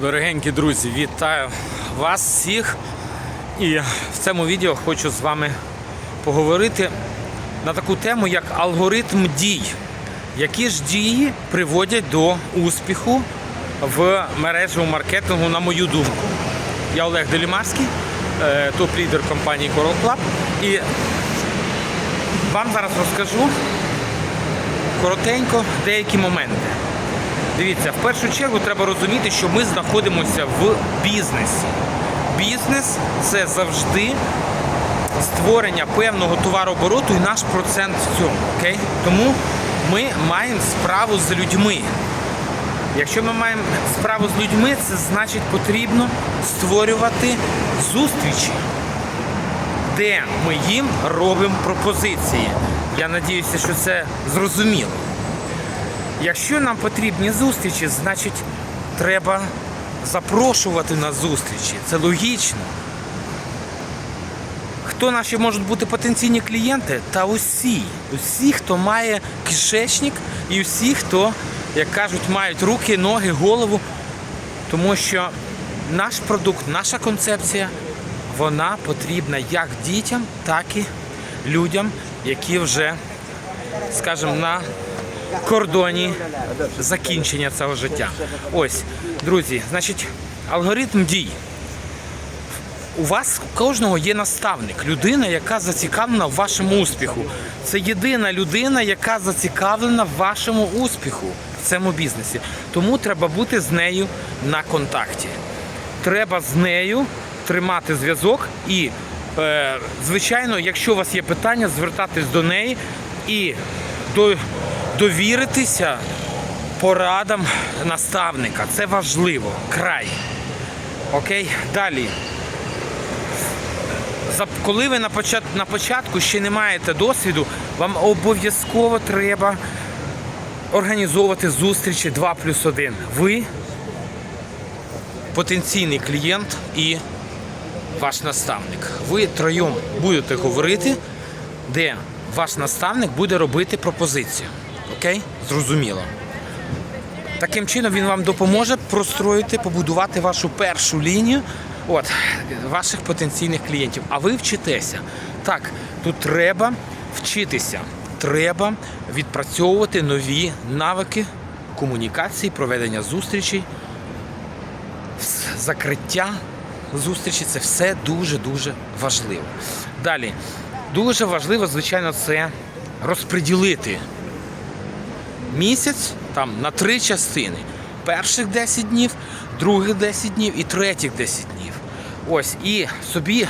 Дорогенькі друзі, вітаю вас всіх. І в цьому відео хочу з вами поговорити на таку тему, як алгоритм дій. Які ж дії приводять до успіху в мережевому маркетингу, на мою думку. Я Олег Делімарський, е, топ-лідер компанії Coral Club. І вам зараз розкажу коротенько деякі моменти. Дивіться, в першу чергу треба розуміти, що ми знаходимося в бізнесі. Бізнес це завжди створення певного товарообороту і наш процент в цьому. Окей? Тому ми маємо справу з людьми. Якщо ми маємо справу з людьми, це значить потрібно створювати зустрічі, де ми їм робимо пропозиції. Я надіюся, що це зрозуміло. Якщо нам потрібні зустрічі, значить треба запрошувати на зустрічі. Це логічно. Хто наші можуть бути потенційні клієнти? Та усі. Усі, хто має кишечник, і всі, хто, як кажуть, мають руки, ноги, голову. Тому що наш продукт, наша концепція, вона потрібна як дітям, так і людям, які вже, скажімо, на кордоні закінчення цього життя. Ось, друзі, значить, алгоритм дій. У вас у кожного є наставник, людина, яка зацікавлена в вашому успіху. Це єдина людина, яка зацікавлена в вашому успіху в цьому бізнесі. Тому треба бути з нею на контакті. Треба з нею тримати зв'язок і, е, звичайно, якщо у вас є питання, звертатись до неї і до, довіритися порадам наставника. Це важливо. Край. Окей, далі. Коли ви на початку, ще не маєте досвіду, вам обов'язково треба організовувати зустрічі 2 плюс 1. Ви потенційний клієнт і ваш наставник. Ви троєм будете говорити, де ваш наставник буде робити пропозицію. Окей? Зрозуміло. Таким чином він вам допоможе простроїти, побудувати вашу першу лінію от, ваших потенційних клієнтів. А ви вчитеся. Так, тут треба вчитися. Треба відпрацьовувати нові навики комунікації, проведення зустрічей, закриття зустрічі це все дуже-дуже важливо. Далі, дуже важливо, звичайно, це розподілити місяць там на три частини. Перших 10 днів, других 10 днів і третіх 10 днів. Ось, і собі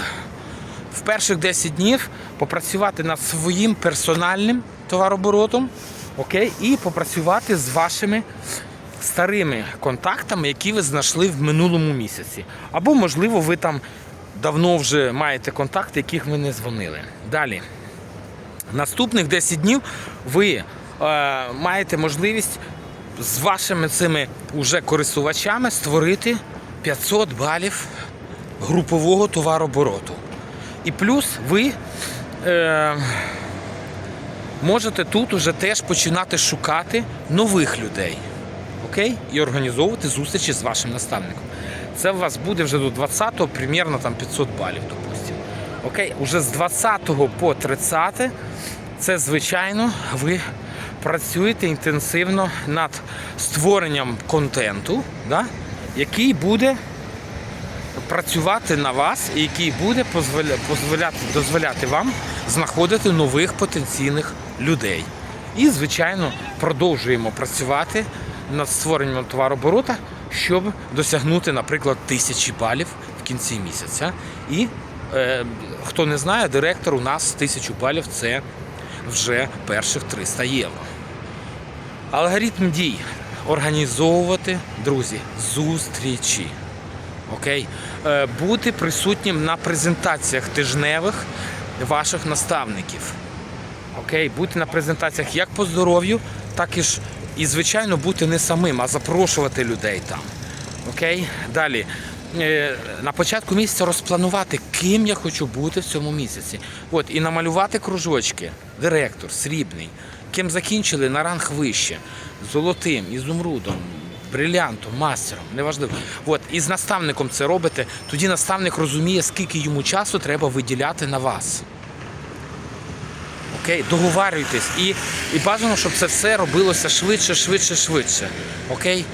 в перших 10 днів попрацювати над своїм персональним товарооборотом, окей, і попрацювати з вашими старими контактами, які ви знайшли в минулому місяці. Або, можливо, ви там давно вже маєте контакти, яких ви не дзвонили. Далі. Наступних 10 днів ви маєте можливість з вашими цими уже користувачами створити 500 балів групового товарообороту. І плюс ви е, можете тут уже теж починати шукати нових людей. Окей? І організовувати зустрічі з вашим наставником. Це у вас буде вже до 20-го примерно там 500 балів, допустимо. Окей, уже з 20 по 30 це звичайно ви працюєте інтенсивно над створенням контенту, да, який буде працювати на вас і який буде позволяти, дозволяти вам знаходити нових потенційних людей. І, звичайно, продовжуємо працювати над створенням товарооборота, щоб досягнути, наприклад, тисячі балів в кінці місяця. І е, хто не знає, директор у нас тисячу балів це вже перших 300 євро. Алгоритм дій організовувати, друзі, зустрічі. Окей? Е, Бути присутнім на презентаціях тижневих ваших наставників. Окей, бути на презентаціях як по здоров'ю, так і ж і, звичайно, бути не самим, а запрошувати людей там. Окей? Далі. Е, На початку місяця розпланувати, ким я хочу бути в цьому місяці. От, і намалювати кружочки. Директор, срібний. Ким закінчили на ранг вище, золотим, ізумрудом, брилянтом, мастером, неважливо. От, і з наставником це робите, тоді наставник розуміє, скільки йому часу треба виділяти на вас. Окей, договарюйтесь. І, і бажано, щоб це все робилося швидше, швидше, швидше. Окей?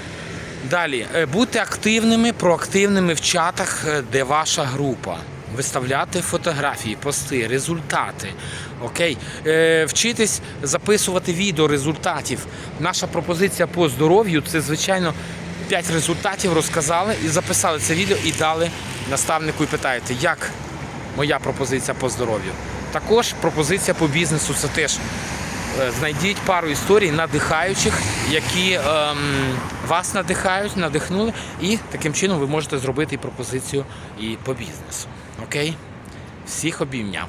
Далі, Е, будьте активними, проактивними в чатах, е, де ваша група. Виставляти фотографії, пости, результати. Окей. Е, вчитись записувати відео результатів. Наша пропозиція по здоров'ю це, звичайно, 5 результатів розказали і записали це відео і дали наставнику і питаєте, як моя пропозиція по здоров'ю. Також пропозиція по бізнесу це теж знайдіть пару історій надихаючих, які ем, вас надихають, надихнули, і таким чином ви можете зробити і пропозицію і по бізнесу. Окей? Всіх обійняв.